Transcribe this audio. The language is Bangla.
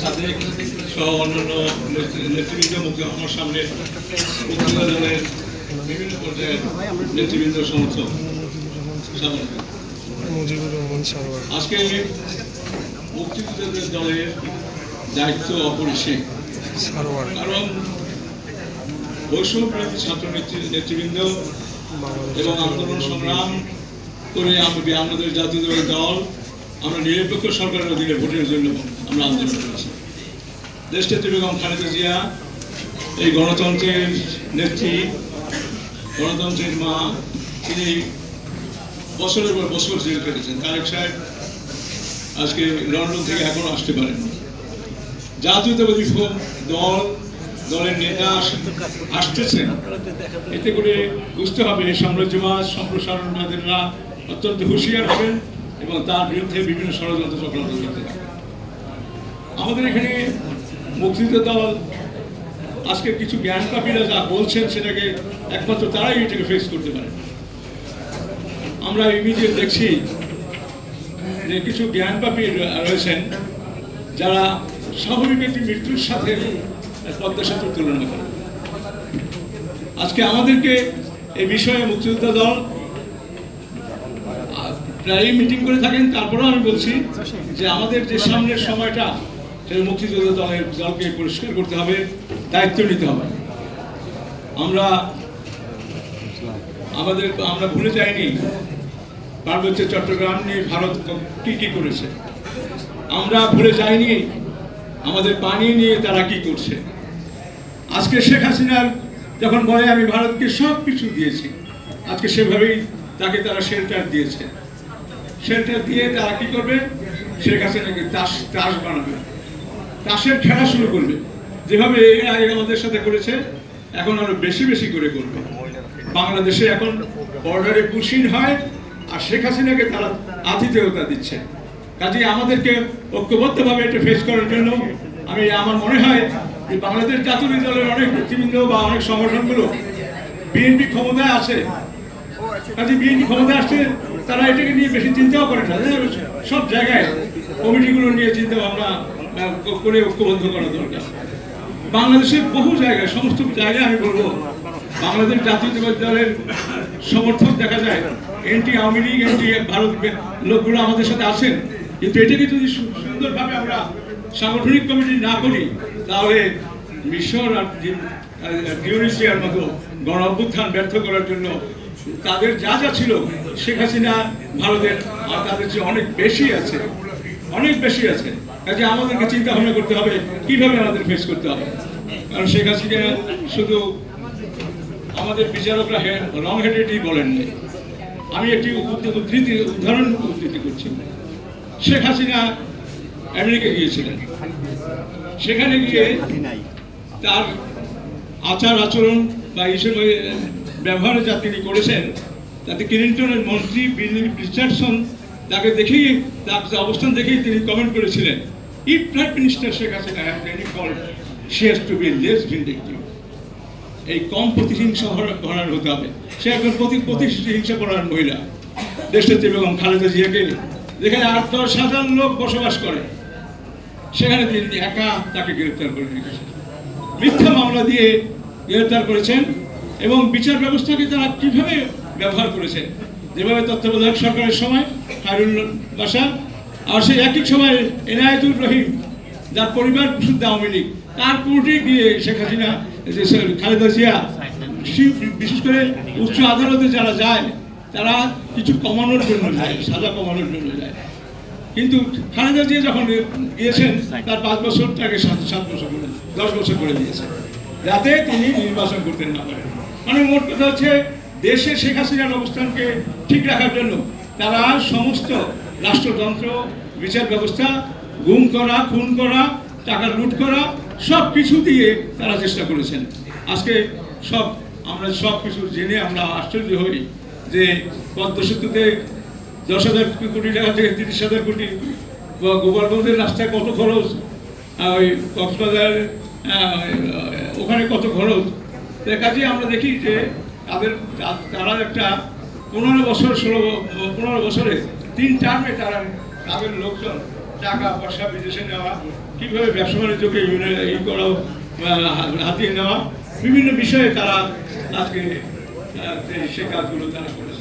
সাদেক সহ অন্যান্য নেতৃবৃন্দ মুখে আমার সামনে দলের বিভিন্ন পর্যায়ের নেতৃবৃন্দ সমর্থক আজকে মুক্তিযুদ্ধের দলের দায়িত্ব অপরিসীম। কারণ বৈষম্য বিরোধী ছাত্র নেতৃবৃন্দ এবং আন্দোলন সংগ্রাম করে আমি আমাদের জাতীয় দল আমরা নিরপেক্ষ সরকারের অধীনে ভোটের জন্য আমরা আন্দোলন করেছি। দেশনেত্রী বেগম খালেদা জিয়া, এই গণতন্ত্রের নেত্রী, গণতন্ত্রের মা, তিনি বছরের পর বছর জেল কেটেছেন তারেক সাহেব আজকে লন্ডন থেকে এখনও আসতে পারেন জাতীয়তাবাদী দল, দলের নেতা আস- আসতেছেন। এতে করে বুঝতে হবে, সাম্রাজ্যবাদ সম্প্রসারণবাদীরা অত্যন্ত হুঁশিয়ার হবেন। এবং তার বিরুদ্ধে বিভিন্ন ষড়যন্ত্র চক্রান্ত করতে আমাদের এখানে মুক্তিযুদ্ধ দল, আজকে কিছু জ্ঞান পাপীরা যা বলছেন সেটাকে একমাত্র তারাই এটাকে ফেস করতে পারে। আমরা ইমিডিয়েট দেখছি যে কিছু জ্ঞান পাপী রয়েছেন যারা স্বাভাবিক একটি মৃত্যুর সাথে পদ্মা সেতুর তুলনা করে আজকে আমাদেরকে এই বিষয়ে মুক্তিযোদ্ধা দল আহ, প্রায় মিটিং করে থাকেন তারপরেও আমি বলছি যে আমাদের যে সামনের সময়টা সেটা মুক্তিযোদ্ধা দলের দলকে পরিষ্কার করতে হবে দায়িত্ব নিতে হবে। আমরা আমাদের আমরা ভুলে যাইনি পার্বত্য চট্টগ্রাম নিয়ে ভারত কী কী করেছে। আমরা ভুলে যাইনি আমাদের পানি নিয়ে তারা কি করছে। আজকে শেখ হাসিনার যখন বলে আমি ভারতকে সব কিছু দিয়েছি আজকে সেভাবেই তাকে তারা শেল্টার দিয়েছে। শেল্টার দিয়ে তারা কি করবে? শেখ নাকি তাস তাস বানাবে। তাসের খেলা শুরু করবে। যেভাবে এর আমাদের সাথে করেছে, এখন আরও বেশি বেশি করে করবে। বাংলাদেশে এখন বর্ডারে পুশিন হয়, আর শেখ হাসিনাকে তারা আতিথেয়তা দিচ্ছে। কাজে আমাদেরকে ঐক্যবদ্ধভাবে এটা ফেস করার জন্য আমি, আমার মনে হয় যে বাংলাদেশ জাতীয় দলের অনেক নেতৃবৃন্দ বা অনেক সংগঠনগুলো বিএনপি ক্ষমতায় আছে কাজে বিএনপি ক্ষমতায় আসছে তারা এটাকে নিয়ে বেশি চিন্তাও করেন না সব জায়গায় কমিটিগুলো নিয়ে চিন্তা ভাবনা করে ঐক্যবদ্ধ করা দরকার বাংলাদেশের বহু জায়গায় সমস্ত জায়গায় আমি বলব বাংলাদেশ জাতীয়তাবাদী দলের সমর্থক দেখা যায় এনটি আওয়ামী লীগ এনটি ভারত লোকগুলো আমাদের সাথে আছেন কিন্তু এটাকে যদি সুন্দরভাবে আমরা সাংগঠনিক কমিটি না করি তাহলে মিশর আর জি- মতো গণ অভ্যুত্থান ব্যর্থ করার জন্য তাদের যা যা ছিল, শেখ হাসিনা ভারতের তাদের চেয়ে অনেক বেশি আছে, অনেক বেশি আছে। কাজে আমাদেরকে চিন্তা ভাবনা করতে হবে, কীভাবে আমাদের ফেস করতে হবে? কারণ শেখ হাসিনা শুধু আমাদের বিচারকরা রং হেডেডই বলেন। আমি একটি উদ্ধৃতি, উদাহরণ উদ্ধৃতি করছি। শেখ হাসিনা আমেরিকা গিয়েছিলেন। সেখানে গিয়ে তার আচার আচরণ বা এইসব ব্যবহার যা তিনি করেছেন, তাতে ক্লিন্টনের মন্ত্রী বিল রিচার্ডসন তাকে দেখেই, তার অবস্থান দেখেই তিনি কমেন্ট করেছিলেন if prime minister Sheikh Hasina have any fault she has to be less vindictive এই কম প্রতিহিংসা করার হতে হবে। সে একজন প্রতি প্রতিহিংসা করার মহিলা। দেশনেত্রী বেগম খালেদা জিয়াকে যেখানে আট দশ হাজার লোক বসবাস করে, সেখানে তিনি একা তাকে গ্রেপ্তার করে রেখেছেন। মিথ্যা মামলা দিয়ে গ্রেপ্তার করেছেন এবং বিচার ব্যবস্থাকে তারা কীভাবে ব্যবহার করেছেন? যেভাবে তত্ত্বাবধায়ক সরকারের সময় খায়রুল বাসা, আর সেই একই সময় এনায়েতুর রহিম, যার পরিবার শুদ্ধ আওয়ামী লীগ, তার কোর্টে গিয়ে শেখ হাসিনা খালেদা জিয়া, বিশেষ করে উচ্চ আদালতে যারা যায়, তারা কিছু কমানোর জন্য যায়, সাজা কমানোর জন্য যায়। কিন্তু খালেদা জিয়া যখন গিয়েছেন, তার পাঁচ বছর তাকে সাত বছর করে দশ বছর করে দিয়েছেন। যাতে তিনি নির্বাচন করতে না পারেন। মানে মোট কথা হচ্ছে, দেশে শেখ হাসিনার অবস্থানকে ঠিক রাখার জন্য তারা সমস্ত রাষ্ট্রযন্ত্র বিচার ব্যবস্থা, গুম করা, খুন করা, টাকা লুট করা, সব কিছু দিয়ে তারা চেষ্টা করেছেন। আজকে সব, আমরা সব কিছু জেনে আমরা আশ্চর্য হই যে পদ্ম সেতুতে দশ হাজার কোটি টাকা থেকে তিরিশ হাজার কোটি গোপালগঞ্জের রাস্তায় কত খরচ ওই কক্সবাজার ওখানে কত খরচ কাজে আমরা দেখি যে তাদের তারা একটা পনেরো বছর, ষোলো পনেরো বছরে তিন টার্মে তারা তাদের লোকজন টাকা, পয়সা, বিদেশে নেওয়া, কীভাবে ব্যবসা বাণিজ্যকে এই করা হাতিয়ে নেওয়া, বিভিন্ন বিষয়ে তারা আজকে সে কাজগুলো তারা করেছে